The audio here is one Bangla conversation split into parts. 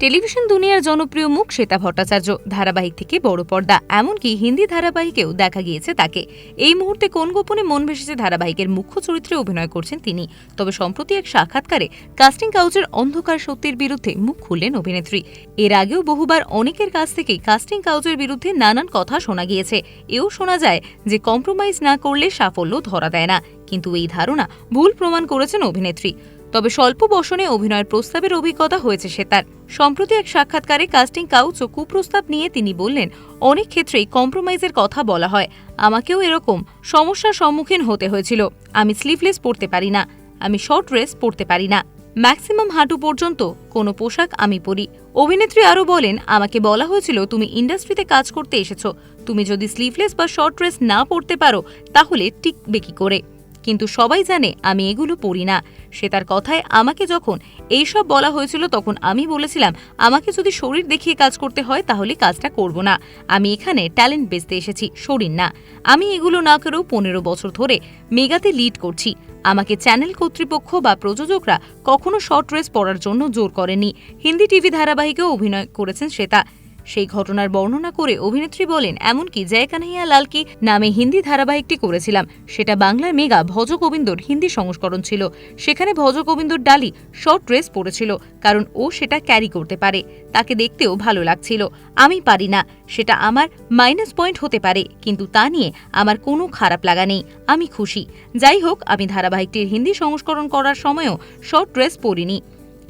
টেলিভিশন দুনিয়ার জনপ্রিয় মুখ শ্বেতা ভট্টাচার্য। ধারাবাহিক থেকে বড় পর্দা, এমনকি হিন্দি ধারাবাহিকেও দেখা গিয়েছে তাকে। এই মুহূর্তে কোন গোপনে মন ভেসেছে ধারাবাহিকের মুখ্য চরিত্রে অভিনয় করছেন তিনি। তবে সম্প্রতি এক সাক্ষাৎকারে কাস্টিং কাউচের অন্ধকার সত্যের বিরুদ্ধে মুখ খুললেন অভিনেত্রী। এর আগেও বহুবার অনেকের কাছ থেকেই কাস্টিং কাউচের বিরুদ্ধে নানান কথা শোনা গিয়েছে। এও শোনা যায় যে কম্প্রোমাইজ না করলে সাফল্য ধরা দেয় না। কিন্তু এই ধারণা ভুল প্রমাণ করেছেন অভিনেত্রী। তবে স্বল্প বসনে অভিনয়ের প্রস্তাবের অভিজ্ঞতা হয়েছে সে তার। সম্প্রতি এক সাক্ষাৎকারে কাস্টিং কাউচ ও কুপ্রস্তাব নিয়ে তিনি বললেন, অনেক ক্ষেত্রেই কম্প্রোমাইজের কথা বলা হয়। আমাকেও এরকম সমস্যার সম্মুখীন হতে হয়েছিল। আমি স্লিভলেস পরতে পারি না। আমি শর্ট ড্রেস পরতে পারি না। ম্যাক্সিমাম হাঁটু পর্যন্ত কোনো পোশাক আমি পরি। অভিনেত্রী আরও বলেন, আমাকে বলা হয়েছিল তুমি ইন্ডাস্ট্রিতে কাজ করতে এসেছ। তুমি যদি স্লিভলেস বা শর্ট ড্রেস না পরতে পারো, তাহলে টিকবে কি করে? কিন্তু সবাই জানে আমি এগুলো পড়ি না। সে তার কথায় আমাকে যখন এইসব বলা হয়েছিল তখন আমি বলেছিলাম, আমাকে যদি শরীর দেখিয়ে কাজ করতে হয় তাহলে কাজটা করব না। আমি এখানে ট্যালেন্ট বেচতে এসেছি, শরীর না। আমি এগুলো না করেও পনেরো বছর ধরে মেগাতে লিড করছি। আমাকে চ্যানেল কর্তৃপক্ষ বা প্রযোজকরা কখনো শর্ট ড্রেস পরার জন্য জোর করেনি হিন্দি টিভি ধারাবাহিকেও অভিনয় করেছেন শ্বেতা। সেই ঘটনার বর্ণনা করে অভিনেত্রী বলেন, এমনকি জয় কানহাইয়া লালকি নামে হিন্দি ধারাবাহিকটি করেছিলাম। সেটা বাংলার মেগা ভজ গোবিন্দর হিন্দি সংস্করণ ছিল। সেখানে ভজ গোবিন্দর ডালি শর্ট ড্রেস পরেছিল, কারণ ও সেটা ক্যারি করতে পারে। তাকে দেখতেও ভালো লাগছিল। আমি পারি না। সেটা আমার মাইনাস পয়েন্ট হতে পারে, কিন্তু তা নিয়ে আমার কোনো খারাপ লাগা নেই। আমি খুশি। যাই হোক, আমি ধারাবাহিকটির হিন্দি সংস্করণ করার সময়ও শর্ট ড্রেস পরিনি।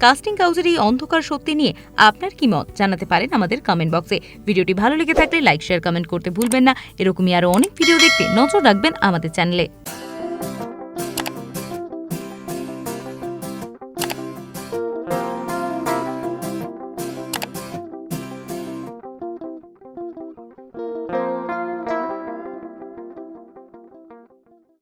কাস্টিং কাউজের এই অন্ধকার সত্যি নিয়ে আপনার কি মত জানাতে পারেন আমাদের কমেন্ট বক্সে ভিডিওটি ভালো লেগে থাকলে লাইক শেয়ার কমেন্ট করতে ভুলবেন না। এরকমই আরও অনেক ভিডিও দেখতে নজর রাখবেন আমাদের চ্যানেলে